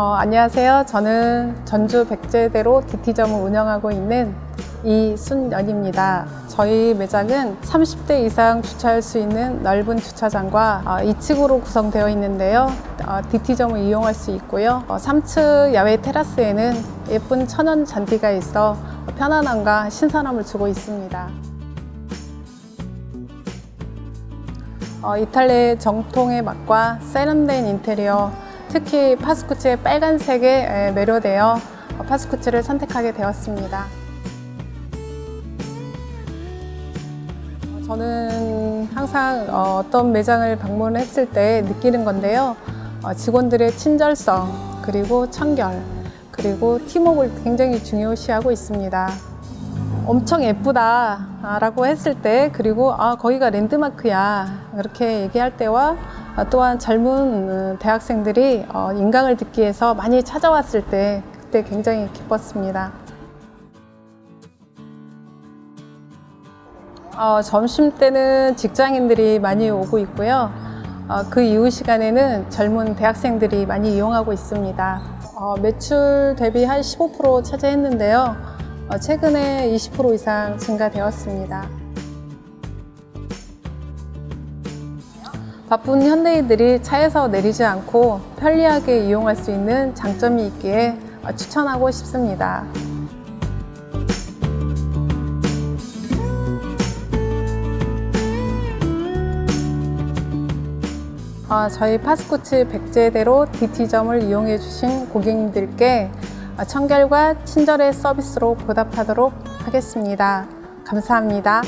안녕하세요. 저는 전주 백제대로 DT점을 운영하고 있는 이순연입니다. 저희 매장은 30대 이상 주차할 수 있는 넓은 주차장과 어, 2층으로 구성되어 있는데요. 어, DT점을 이용할 수 있고요. 어, 3층 야외 테라스에는 예쁜 천연 잔디가 있어 편안함과 신선함을 주고 있습니다. 어, 이탈리아 정통의 맛과 세련된 인테리어, 특히 파스쿠치의 빨간색에 에, 매료되어 어, 파스쿠치를 선택하게 되었습니다. 어, 저는 항상 어, 어떤 매장을 방문했을 때 느끼는 건데요. 어, 직원들의 친절성, 그리고 청결, 그리고 팀워크를 굉장히 중요시하고 있습니다. 엄청 예쁘다라고 했을 때 그리고 아 거기가 랜드마크야 이렇게 얘기할 때와 아, 또한 젊은 어, 대학생들이 어, 인강을 듣기 위해서 많이 찾아왔을 때 그때 굉장히 기뻤습니다. 어, 점심 때는 직장인들이 많이 오고 있고요. 어, 그 이후 시간에는 젊은 대학생들이 많이 이용하고 있습니다. 어, 매출 대비 한 15% 차지했는데요. 어, 최근에 20% 이상 증가되었습니다. 바쁜 현대인들이 차에서 내리지 않고 편리하게 이용할 수 있는 장점이 있기에 어, 추천하고 싶습니다. 어, 저희 파스코츠 백제대로 DT점을 이용해 주신 고객님들께 어, 청결과 친절의 서비스로 보답하도록 하겠습니다. 감사합니다.